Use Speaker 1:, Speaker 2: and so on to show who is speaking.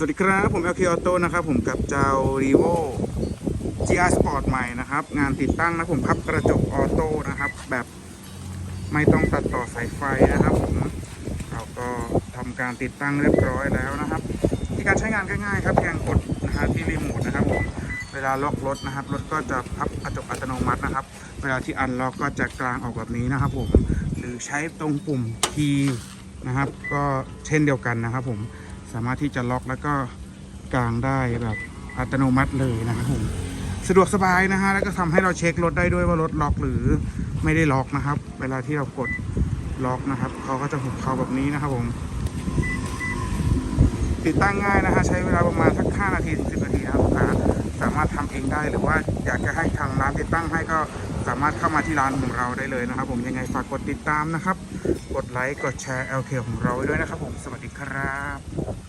Speaker 1: สวัสดีครับ ผม LK Auto นะครับ ผมกับเจ้า r e v o GR Sport ใหม่นะครับ งานติดตั้งนะผมครับกระจกออโต้นะครับ แบบไม่ต้องตัดต่อสายไฟนะครับผมเราก็ทำการติดตั้งเรียบร้อยแล้วนะครับที่การใช้งานง่ายๆครับเพียงกดนะฮะที่รีโมทนะครับผมเวลาล็อกรถนะครับรถก็จะพับกระจกอัตโนมัตินะครับ เวลาที่อันล็อกก็จะกลางออกแบบนี้นะครับผมหรือใช้ตรงปุ่ม key นะครับ ก็เช่นเดียวกันนะครับผม สามารถที่จะล็อกแล้วก็กางได้แบบอัตโนมัติเลยนะครับผมสะดวกสบายนะฮะแล้วก็ทำให้เราเช็ครถได้ด้วยว่ารถล็อกหรือไม่ได้ล็อกนะครับ เวลาที่เรากดล็อกนะครับเขาก็จะหุบเขาแบบนี้นะครับผมติดตั้งง่ายนะฮะใช้เวลาประมาณสัก5นาทีถึง10นาทีนะครับลูกค้าสามารถทำเองได้หรือว่าอยากจะให้ทางร้านติดตั้งให้ก็ สามารถเข้ามาที่ร้านของเราได้เลยนะครับ ผมยังไงฝากกดติดตามนะครับ กดไลค์กดแชร์ LK ของเราไว้ด้วยนะครับ ผมสวัสดีครับ